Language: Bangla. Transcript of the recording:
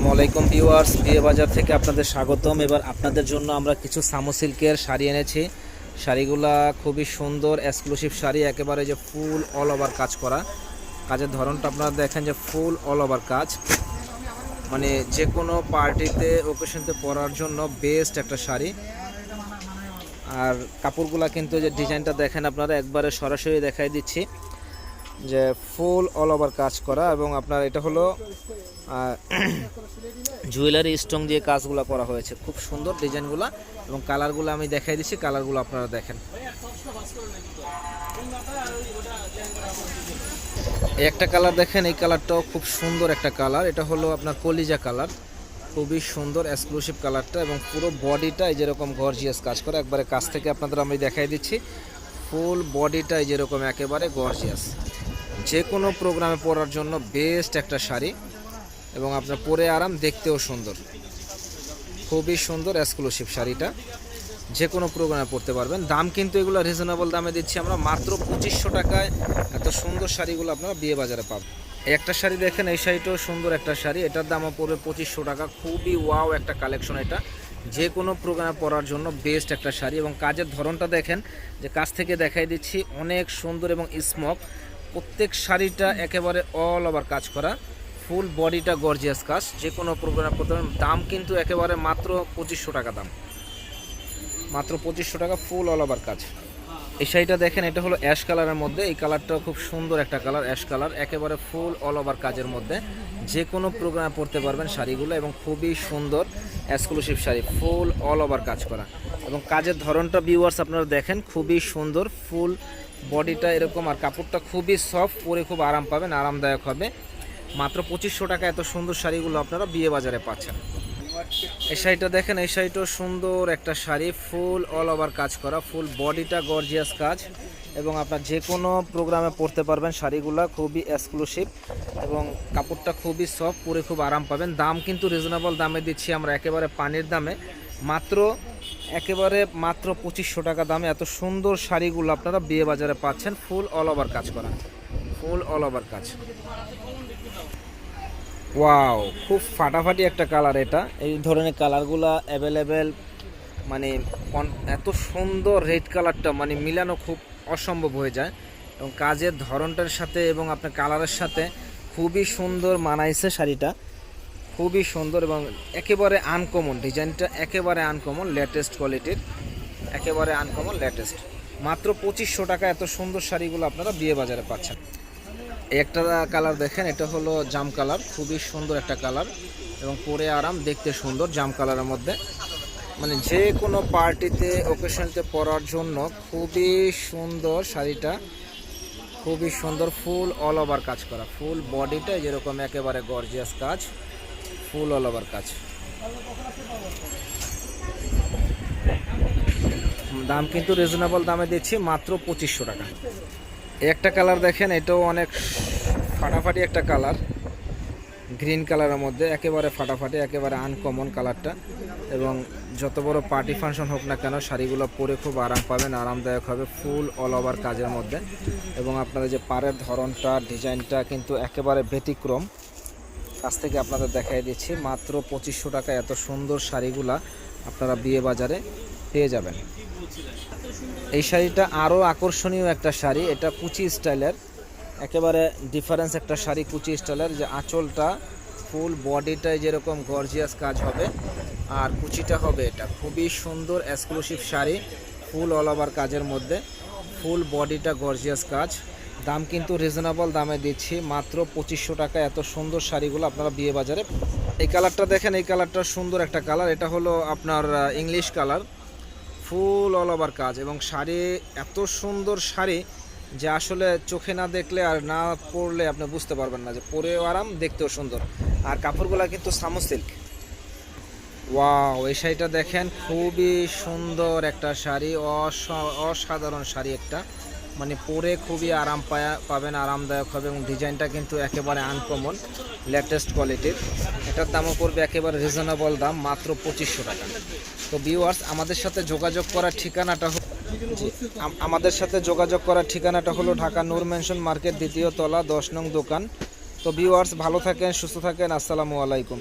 আসসালামু আলাইকুম ভিউয়ার্স বিয়ে বাজার থেকে আপনাদের স্বাগতম। এবার আপনাদের জন্য আমরা কিছু সামো সিল্কের শাড়ি এনেছি। শাড়িগুলা খুবই সুন্দর এক্সক্লুসিভ শাড়ি, একেবারে যে ফুল অল ওভার কাজ করা। কাজের ধরনটা আপনারা দেখেন যে ফুল অল ওভার কাজ। মানে যে কোনো পার্টিতে ওকেশনতে পরার জন্য বেস্ট একটা শাড়ি। আর কাপড়গুলা কিন্তু যে ডিজাইনটা দেখেন আপনারা, একবারে সরাসরি দেখাই দিচ্ছি। যে ফুল অল ওভার কাজ করা এবং আপনার এটা হলো জুয়েলারি স্টোন দিয়ে কাজগুলো করা হয়েছে। খুব সুন্দর ডিজাইনগুলো এবং কালারগুলো আমি দেখাই দিচ্ছি, কালারগুলো আপনারা দেখেন। একটা কালার দেখেন, এই কালারটাও খুব সুন্দর একটা কালার। এটা হলো আপনার কলিজা কালার। খুবই সুন্দর এক্সক্লুসিভ কালারটা এবং পুরো বডিটা এই যেরকম গর্জিয়াস কাজ করে, একবারে কাছ থেকে আপনাদের আমি দেখাই দিচ্ছি। ফুল বডিটা এই যেরকম একেবারে গর্জিয়াস যে কোনো প্রোগ্রামে পরার জন্য বেস্ট একটা শাড়ি। এবং আপনার পরে আরাম দেখতেও সুন্দর। খুবই সুন্দর এক্সক্লুসিভ শাড়িটা। যে কোনো প্রোগ্রামে পড়তে পারবেন। দাম কিন্তু এগুলো রিজনেবল দামে দিচ্ছি আমরা। মাত্র পঁচিশশো টাকায় এত সুন্দর শাড়িগুলো আপনারা বিয়ে বাজারে পাবেন। একটা শাড়ি দেখেন, এই শাড়িটাও সুন্দর একটা শাড়ি। এটার দামও পড়বে পঁচিশশো টাকা। খুবই ওয়াও একটা কালেকশন এটা। যে কোনো প্রোগ্রামে পরার জন্য বেস্ট একটা শাড়ি। এবং কাজের ধরনটা দেখেন, যে কাছ থেকে দেখাই দিচ্ছি, অনেক সুন্দর এবং স্মক প্রত্যেক শাড়িটা একেবারে অল ওভার কাজ করা। ফুল বডিটা গর্জিয়াস কাজ, যে কোনো প্রোগ্রামে পড়তে পারেন দাম কিন্তু একেবারে মাত্র পঁচিশশো টাকা দাম। মাত্র পঁচিশশো টাকা ফুল অল ওভার কাজ। এই শাড়িটা দেখেন, এটা হলো অ্যাশ কালারের মধ্যে, এই কালারটাও খুব সুন্দর একটা কালার অ্যাশ কালার একেবারে ফুল অল ওভার কাজের মধ্যে। যে কোনো প্রোগ্রামে পড়তে পারবেন শাড়িগুলো এবং খুবই সুন্দর exclusive sari, full all over কাজ করা। এবং কাজের ধরনটা ভিউয়ার্স আপনারা দেখেন, খুবই সুন্দর, ফুল বডিটা এরকম আর কাপড়টা খুবই সফট পরে খুব আরাম পাবেন, আরামদায়ক হবে। মাত্র পঁচিশশো টাকা এত সুন্দর শাড়িগুলো আপনারা বিয়ে বাজারে পাচ্ছেন। এই শাড়িটা দেখেন, এই শাড়িটাও সুন্দর একটা শাড়ি, ফুল অল ওভার কাজ করা, ফুল বডিটা গর্জিয়াস কাজ এবং আপনার যে কোনো প্রোগ্রামে পরতে পারবেন শাড়িগুলো, খুবই এক্সক্লুসিভ এবং কাপড়টা খুবই সফট পরে খুব আরাম পাবেন। দাম কিন্তু রিজনেবল দামে দিচ্ছি আমরা একেবারে পানির দামে। মাত্র, একেবারে মাত্র পঁচিশশো টাকা দামে এত সুন্দর শাড়িগুলো আপনারা বিয়ে বাজারে পাচ্ছেন, ফুল অল ওভার কাজ করা, ফুল অল ওভার কাজ। ওয়াও খুব ফাটাফাটি একটা কালার এটা। এই ধরনের কালারগুলো অ্যাভেলেবেল মানে এত সুন্দর রেড কালারটা মানে মিলানো খুব অসম্ভব হয়ে যায়। এবং কাজের ধরনটার সাথে এবং আপনার কালারের সাথে খুবই সুন্দর মানাইছে শাড়িটা। খুবই সুন্দর এবং একেবারে আনকমন ডিজাইনটা একেবারে আনকমন লেটেস্ট কোয়ালিটির একেবারে আনকমন লেটেস্ট মাত্র পঁচিশশো টাকা এত সুন্দর শাড়িগুলো আপনারা বিয়ে বাজারে পাচ্ছেন। একটা কালার দেখেন, এটা হলো জাম কালার খুবই সুন্দর একটা কালার এবং পরে আরাম, দেখতে সুন্দর জাম কালারের মধ্যে। মানে যে কোনো পার্টিতে ওকেশনতে পরার জন্য খুবই সুন্দর শাড়িটা, খুবই সুন্দর ফুল অল ওভার কাজ করা। ফুল বডিটা যেরকম একেবারে গর্জিয়াস কাজ ফুল অল ওভার কাজ। দাম কিন্তু রিজনেবল দামে দিচ্ছি মাত্র পঁচিশশো টাকা। একটা কালার দেখেন, এটাও অনেক ফাটাফাটি একটা কালার। গ্রিন কালারের মধ্যে একেবারে ফাটাফাটি, একেবারে আনকমন কালারটা। এবং যত বড় পার্টি ফাংশন হোক না কেন, শাড়িগুলো পরে খুব আরাম পাবেন, আরামদায়ক হবে ফুল অল ওভার কাজের মধ্যে। এবং আপনাদের যে পাড়ের ধরনটা, ডিজাইনটা কিন্তু একেবারে ব্যতিক্রম। কাছ থেকে আপনাদের দেখাই দিচ্ছি, মাত্র পঁচিশশো টাকা এত সুন্দর শাড়িগুলা আপনারা বিয়ে বাজারে পেয়ে যাবেন। এই শাড়িটা আরও আকর্ষণীয় একটা শাড়ি, এটা কুচি স্টাইলের। একেবারে ডিফারেন্স একটা শাড়ি কুচি স্টাইলের যে আঁচলটা ফুল বডিটায় যেরকম গর্জিয়াস কাজ হবে, আর কুচিটা হবে এটা। খুবই সুন্দর exclusive sari full all over কাজের মধ্যে ফুল বডিটা গর্জিয়াস কাজ। দাম কিন্তু রিজনেবল দামে দিচ্ছি, মাত্র পঁচিশশো টাকা। এত সুন্দর শাড়িগুলো আপনারা বিয়ে বাজারে এই কালারটা দেখেন, এই কালারটা সুন্দর একটা কালার এটা হলো আপনার English colour full all over কাজ। এবং শাড়ি, এত সুন্দর শাড়ি যে আসলে চোখে না দেখলে আর না পরলে আপনি বুঝতে পারবেন না যে পরেও আরাম, দেখতেও সুন্দর। আর কাপড়গুলো কিন্তু সামো সিল্ক। ওয়াও, এই শাড়িটা দেখেন, খুবই সুন্দর একটা শাড়ি, অস- অসাধারণ শাড়ি একটা। মানে পরে খুবই আরাম পাবেন, আরামদায়ক হবে এবং ডিজাইনটা কিন্তু একেবারে আনকমন লেটেস্ট কোয়ালিটির এটার দামও পড়বে একেবারে রিজনেবল দাম, মাত্র পঁচিশশো টাকা। তো ভিউয়ার্স আমাদের সাথে যোগাযোগ করার ঠিকানাটা আমাদের সাথে যোগাযোগ করার ঠিকানাটা হলো ঢাকা নূর মেনশন মার্কেট দ্বিতীয় তলা দশ নং দোকান। তো ভিউয়ার্স ভালো থাকেন, সুস্থ থাকেন, আসসালামু আলাইকুম।